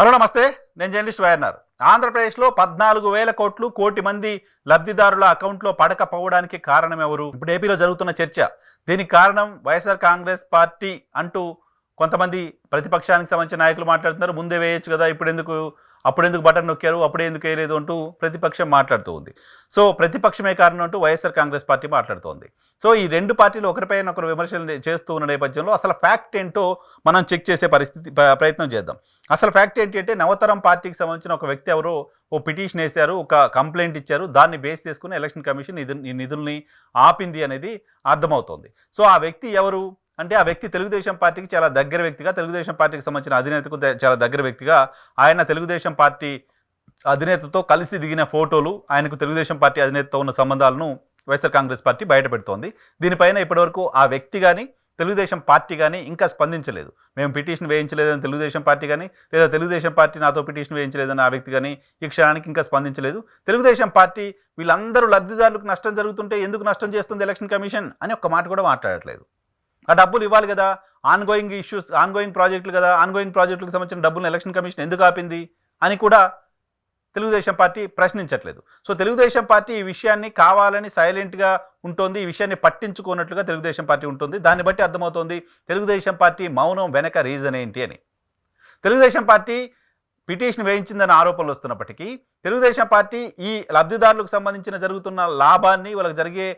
Hello నమస్తే. నేను journalist YNR. ఆంధ్రప్రదేశ్లో పద్నాలుగు వేల కోట్లు కోటి మంది లబ్ధిదారుల అకౌంట్లో పడకపోవడానికి కారణం ఎవరు? ఇప్పుడు ఏపీలో జరుగుతున్న చర్చ. దీనికి కారణం వైఎస్ఆర్ కాంగ్రెస్ పార్టీ అంటూ కొంతమంది ప్రతిపక్షానికి సంబంధించిన నాయకులు మాట్లాడుతున్నారు. ముందే వేయొచ్చు కదా ఇప్పుడు ఎందుకు అప్పుడు ఎందుకు బటన్ నొక్కారు? అప్పుడే ఎందుకు వేయలేదు అంటూ ప్రతిపక్షం మాట్లాడుతూ ఉంది. సో ప్రతిపక్షమే కారణం అంటూ వైఎస్ఆర్ కాంగ్రెస్ పార్టీ మాట్లాడుతోంది. సో ఈ రెండు పార్టీలు ఒకరిపైన ఒకరు విమర్శలు చేస్తూ ఉన్న నేపథ్యంలో అసలు ఫ్యాక్ట్ ఏంటో మనం చెక్ చేసే పరిస్థితి ప్రయత్నం చేద్దాం. అసలు ఫ్యాక్ట్ ఏంటి అంటే నవతరం పార్టీకి సంబంధించిన ఒక వ్యక్తి ఎవరో ఓ పిటిషన్ వేశారు ఒక కంప్లైంట్ ఇచ్చారు దాన్ని బేస్ చేసుకుని ఎలక్షన్ కమిషన్ ఈ నిధుల్ని ఆపింది అనేది అర్థమవుతోంది. సో ఆ వ్యక్తి ఎవరు? అంటే ఆ వ్యక్తి తెలుగుదేశం పార్టీకి చాలా దగ్గర వ్యక్తిగా తెలుగుదేశం పార్టీకి సంబంధించిన అధినేతకు చాలా దగ్గర వ్యక్తిగా ఆయన తెలుగుదేశం పార్టీ అధినేతతో కలిసి దిగిన ఫోటోలు ఆయనకు తెలుగుదేశం పార్టీ అధినేతతో ఉన్న సంబంధాలను వైఎస్ఆర్ కాంగ్రెస్ పార్టీ బయటపెడుతోంది. దీనిపైన ఇప్పటివరకు ఆ వ్యక్తి కానీ తెలుగుదేశం పార్టీ కానీ ఇంకా స్పందించలేదు. మేము పిటిషన్ వేయించలేదని తెలుగుదేశం పార్టీ కానీ లేదా తెలుగుదేశం పార్టీ నాతో పిటిషన్ వేయించలేదని ఆ వ్యక్తి కానీ ఈ క్షణానికి ఇంకా స్పందించలేదు. తెలుగుదేశం పార్టీ వీళ్ళందరూ లబ్ధిదారులకు నష్టం జరుగుతుంటే ఎందుకు నష్టం చేస్తుంది ఎలక్షన్ కమిషన్ అని ఒక్క మాట కూడా మాట్లాడట్లేదు. ఆ డబ్బులు ఇవ్వాలి కదా. ఆన్గోయింగ్ ఇష్యూస్ ఆన్గోయింగ్ ప్రాజెక్టులు కదా. ఆన్గోయింగ్ ప్రాజెక్టులకు సంబంధించిన డబ్బులను ఎలక్షన్ కమిషన్ ఎందుకు ఆపింది? అని కూడా తెలుగుదేశం పార్టీ ప్రశ్నించట్లేదు. సో తెలుగుదేశం పార్టీ ఈ విషయాన్ని కావాలని సైలెంట్గా ఉంటుంది. ఈ విషయాన్ని పట్టించుకోనట్లుగా తెలుగుదేశం పార్టీ ఉంటుంది. దాన్ని బట్టి అర్థమవుతోంది తెలుగుదేశం పార్టీ మౌనం వెనక రీజన్ ఏంటి అని. తెలుగుదేశం పార్టీ పిటిషన్ వేయించిందన్న ఆరోపణలు వస్తున్నప్పటికీ తెలుగుదేశం పార్టీ ఈ లబ్ధిదారులకు సంబంధించిన జరుగుతున్న లాభాన్ని వాళ్ళకి జరిగే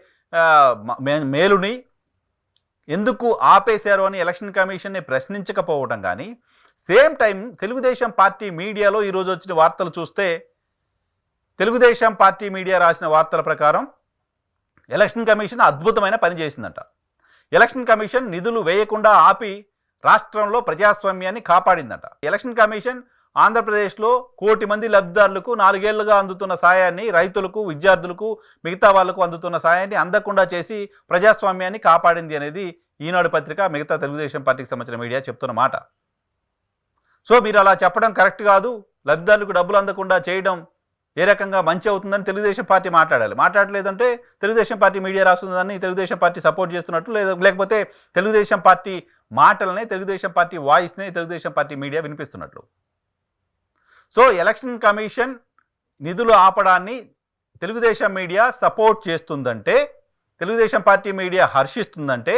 మేలుని ఎందుకు ఆపేశారు అని ఎలక్షన్ కమిషన్ని ప్రశ్నించకపోవడం కానీ సేమ్ టైం తెలుగుదేశం పార్టీ మీడియాలో ఈరోజు వచ్చిన వార్తలు చూస్తే తెలుగుదేశం పార్టీ మీడియా రాసిన వార్తల ప్రకారం ఎలక్షన్ కమిషన్ అద్భుతమైన పని చేసిందంట. ఎలక్షన్ కమిషన్ నిధులు వేయకుండా ఆపి రాష్ట్రంలో ప్రజాస్వామ్యాన్ని కాపాడిందంట. ఎలక్షన్ కమిషన్ ఆంధ్రప్రదేశ్లో కోటి మంది లబ్ధిదారులకు నాలుగేళ్ళుగా అందుతున్న సాయాన్ని రైతులకు విద్యార్థులకు మిగతా వాళ్ళకు అందుతున్న సాయాన్ని అందకుండా చేసి ప్రజాస్వామ్యాన్ని కాపాడింది అనేది ఈనాడు పత్రిక మిగతా తెలుగుదేశం పార్టీకి సంబంధించిన మీడియా చెప్తున్న మాట. సో మీరు అలా చెప్పడం కరెక్ట్ కాదు. లబ్ధిదారులకు డబ్బులు అందకుండా చేయడం ఏ రకంగా మంచి అవుతుందని తెలుగుదేశం పార్టీ మాట్లాడాలి. మాట్లాడలేదంటే తెలుగుదేశం పార్టీ మీడియా రాస్తుందని తెలుగుదేశం పార్టీ సపోర్ట్ చేస్తున్నట్టు లేదా. లేకపోతే తెలుగుదేశం పార్టీ మాటలనే తెలుగుదేశం పార్టీ వాయిస్నే తెలుగుదేశం పార్టీ మీడియా వినిపిస్తున్నట్లు. సో ఎలక్షన్ కమిషన్ నిధులు ఆపడాన్ని తెలుగుదేశం మీడియా సపోర్ట్ చేస్తుందంటే తెలుగుదేశం పార్టీ మీడియా హర్షిస్తుందంటే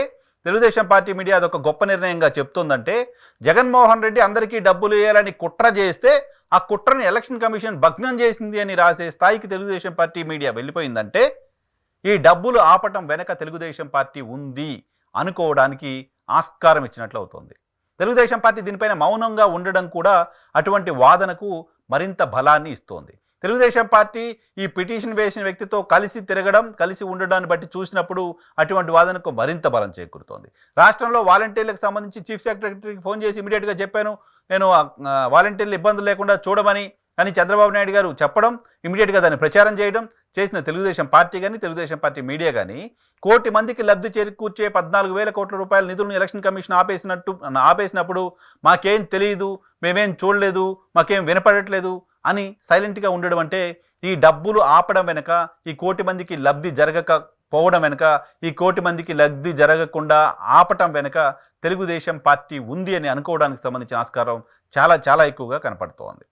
తెలుగుదేశం పార్టీ మీడియా అదొక గొప్ప నిర్ణయంగా చెప్తుందంటే జగన్మోహన్ రెడ్డి అందరికీ డబ్బులు వేయాలని కుట్ర చేస్తే ఆ కుట్రని ఎలక్షన్ కమిషన్ భగ్నం చేసింది అని రాసే స్థాయికి తెలుగుదేశం పార్టీ మీడియా వెళ్ళిపోయిందంటే ఈ డబ్బులు ఆపటం వెనక తెలుగుదేశం పార్టీ ఉంది అనుకోవడానికి ఆస్కారం ఇచ్చినట్లు అవుతుంది. తెలుగుదేశం పార్టీ దీనిపైన మౌనంగా ఉండడం కూడా అటువంటి వాదనకు మరింత బలాన్ని ఇస్తోంది. తెలుగుదేశం పార్టీ ఈ పిటిషన్ వేసిన వ్యక్తితో కలిసి తిరగడం కలిసి ఉండడాన్ని బట్టి చూసినప్పుడు అటువంటి వాదనకు మరింత బలం చేకూరుతోంది. రాష్ట్రంలో వాలంటీర్లకు సంబంధించి చీఫ్ సెక్రటరీకి ఫోన్ చేసి ఇమీడియట్గా చెప్పాను. నేను వాలంటీర్లు ఇబ్బందులు లేకుండా చూడమని అని చంద్రబాబు నాయుడు గారు చెప్పడం ఇమీడియట్గా దాన్ని ప్రచారం చేయడం చేసిన తెలుగుదేశం పార్టీ కానీ తెలుగుదేశం పార్టీ మీడియా కానీ కోటి మందికి లబ్ధి చేకూర్చే పద్నాలుగు వేల కోట్ల రూపాయల నిధులను ఎలక్షన్ కమిషన్ ఆపేసినట్టు ఆపేసినప్పుడు మాకేం తెలియదు మేమేం చూడలేదు మాకేం వినపడట్లేదు అని సైలెంట్గా ఉండడం అంటే ఈ డబ్బులు ఆపడం వెనక ఈ కోటి మందికి లబ్ధి జరగక పోవడం వెనక ఈ కోటి మందికి లబ్ధి జరగకుండా ఆపటం వెనక తెలుగుదేశం పార్టీ ఉంది అని అనుకోవడానికి సంబంధించిన ఆస్కారం చాలా చాలా ఎక్కువగా కనపడుతోంది.